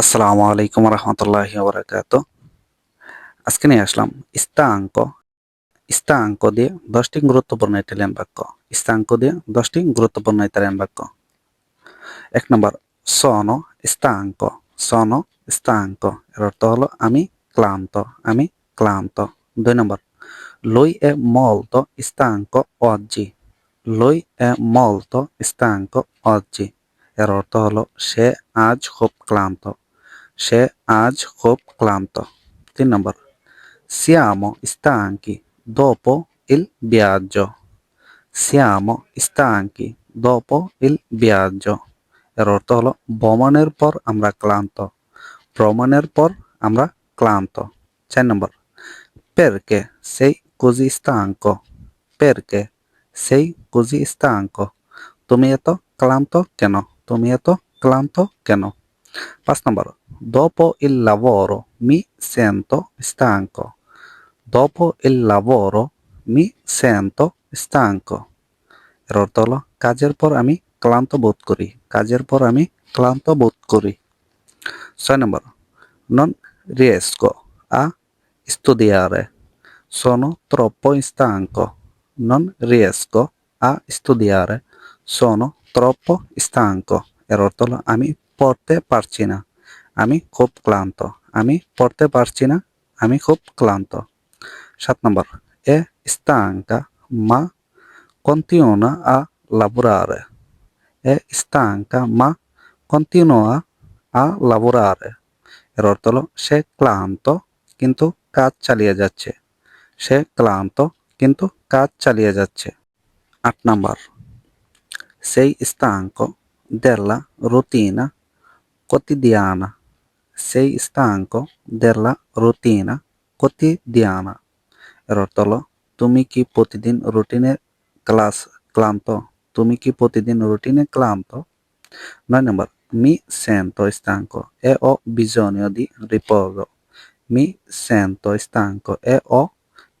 আসসালামু আলাইকুম রহমতুল্লাহ বরাকাত আজকে নিয়ে আসলাম স্থাঙ্ক স্থাঙ্ক দিয়ে দশটি গুরুত্বপূর্ণ ইতালিয়ান বাক্য। স্থাঙ্ক দিয়ে দশটি গুরুত্বপূর্ণ ইতালিয়ান বাক্য। এক নম্বর, সন স্থাঙ্ক সন স্থাঙ্ক এর অর্থ হলো, আমি ক্লান্ত আমি ক্লান্ত। দুই নম্বর, লই এ মলতো স্থাঙ্ক অজ্জি। লই এ মলতো স্থাঙ্ক অজ্জি। এর অর্থ হলো, সে আজ খুব ক্লান্ত। সে আজ খুব ক্লান্ত তিন নম্বর siamo stanchi dopo il viaggio siamo stanchi dopo il viaggio এর অর্থ হলো ভ্রমণের পর আমরা ক্লান্ত ভ্রমণের পর আমরা ক্লান্ত চার নম্বর perché sei così stanco perché sei così stanco তুমি এত ক্লান্ত কেন তুমি এত ক্লান্ত কেন পাঁচ নম্বর dopo il lavoro mi sento stanco dopo il lavoro mi sento stanco এর অর্থ হলো কাজের পর আমি ক্লান্ত বোধ করি কাজের পর আমি ক্লান্ত বোধ করি ছয় নম্বর non riesco a studiare sono troppo stanco non riesco a studiare sono troppo stanco এর অর্থ হলো আমি পড়তে পারছি না আমি খুব ক্লান্ত। আমি পড়তে পারছি না, আমি খুব ক্লান্ত। সাত নম্বর, এ স্তাঙ্কা মা কন্তিউনা আ লাবুরার। এ স্তাঙ্কা মা কন্তিউনোয়া আ লাবুরার। এর অর্থ হল, সে ক্লান্ত কিন্তু কাজ চালিয়ে যাচ্ছে। সে ক্লান্ত কিন্তু কাজ চালিয়ে যাচ্ছে। আট নম্বর, সেই স্তাঙ্ক দেড়লা রুটিনা কতিদিয়ানা। Sei stanco della routine quotidiana. এর অর্থ তুমি কি প্রতিদিন রুটিনে ক্লাস ক্লান্ত তুমি কি প্রতিদিন রুটিনে ক্লান্ত নয় নম্বর মি sento stanco e ho bisogno di riposo. Mi sento stanco e ho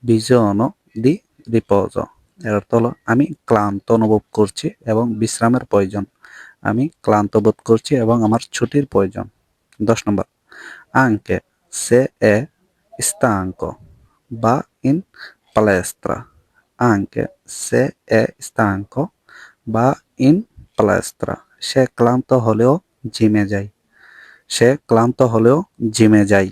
bisogno di riposo. এর হলো আমি ক্লান্ত অনুভব করছি এবং বিশ্রামের প্রয়োজন আমি ক্লান্ত বোধ করছি এবং আমার ছুটির প্রয়োজন দশ নম্বর। আংকে সে এ স্তাঙ্ক বা ইন প্লাস্ত্রা। আংকে সে এ স্তাঙ্ক বা ইন প্লাস্ত্রা। সে ক্লান্ত হলেও জিমে যায় সে ক্লান্ত হলেও জিমে যায়